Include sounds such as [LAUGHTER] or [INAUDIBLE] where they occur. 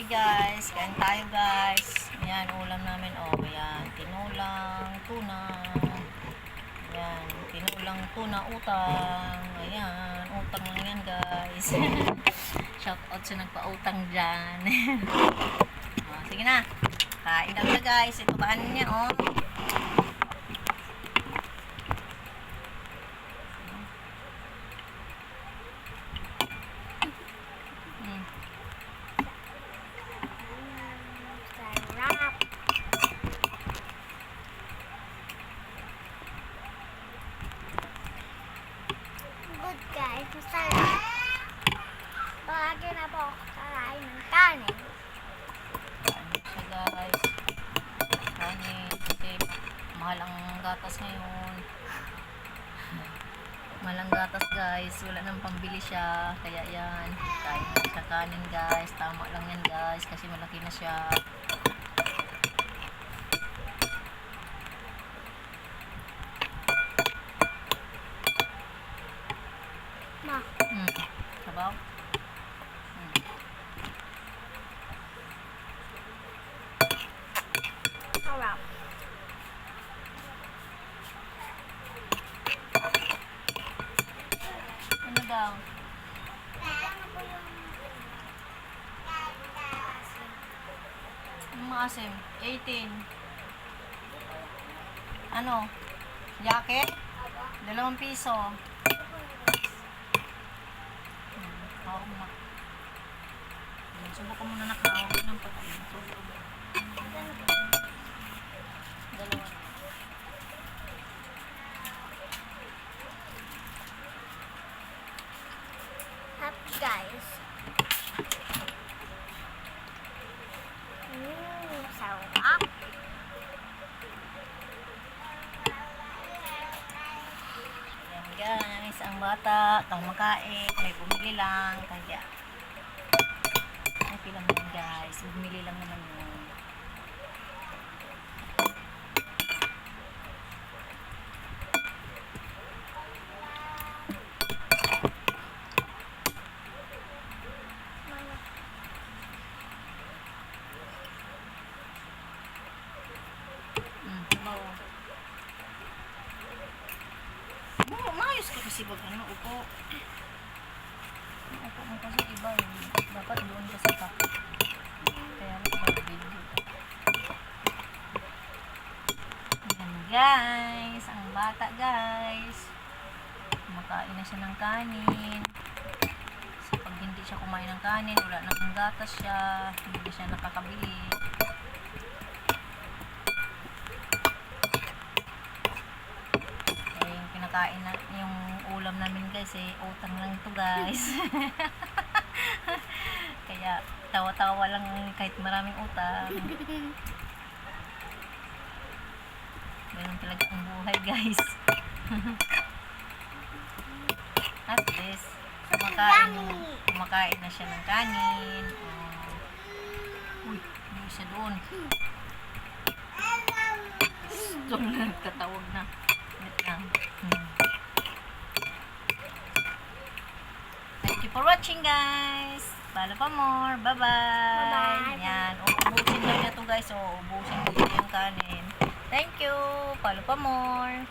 Hi guys, kain tayo guys. Ayan, ulam namin. Oh, ayan, tinulang tuna. Ayan, tinulang tuna utang. Ayan, utang lang yan guys. [LAUGHS] Shout out sa nagpa-utang dyan. [LAUGHS] oh, sige na. Kain na guys. Ito kanin niya oh. Mm. Sarap. Good guys, masarap. Palagi na po ako kakain ng kanin. Kain siya guys. Kanin. Kasi mahal ang gatas ngayon. Mahal ang gatas guys. Wala nang pambili siya. Kaya yan. Na siya kanin guys. Tama lang yan guys. Kasi malaki na siya. Ma, Hmm. Sabaw? Hmm. sarap. Ano daw? Ano po yung... Ang maasim. 18. Ano? Jacket? Dalawang piso. Hmm. Oo nga. Hmm, Subukan mo na nakahawag ng patayin. Guys. Mmm, sarap. Ayan guys, ang bata, tang makain, may bumili lang, kaya okay lang yan guys, bumili lang naman yun. Mm, sabaw. Ma maayos ka kasi ano, upo. Ang Upo mo kasi iba eh. Dapat doon ka sa top. Kaya lang video. Ayan guys, ang bata guys. Kumakain na siya ng kanin. Kasi pag hindi siya kumain ng kanin, wala nang gatas siya. Hindi siya nakakabili. Eh, yung kinakain na, yung ulam eh, utang lang to guys. [LAUGHS] Kaya, tawa-tawa lang kahit maraming utang. Ganun talaga ang buhay guys. [LAUGHS] At least, kumakain, kumakain na siya ng kanin. Oh. Uy, hindi siya doon. Gusto na nagtatawag na. Wait lang. Hmm. Thank you for watching guys. Follow pa more. Bye-bye. Bye-bye. Yan. Uubusin daw niya to guys. O, ubusin dito yung kanin. Thank you. Follow pa more.